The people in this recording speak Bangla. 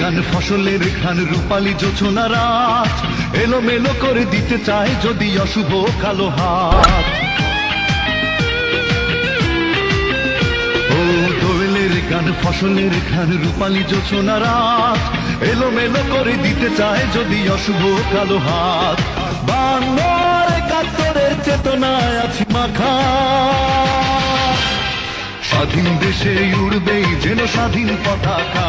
গান ফসলের ঘ্রাণ রূপালী জোছনা রাত। এলোমেলো করে দিতে চায় যদি অশুভ কালো হাত। গান ফসলের ঘ্রাণ রূপালী জোছনা রাত। এলোমেলো করে দিতে চায় যদি অশুভ কালো হাত। বাংলার একাত্তরের চেতনায় আছি মাখা। স্বাধীন দেশে উড়বেই যেন স্বাধীন পতাকা।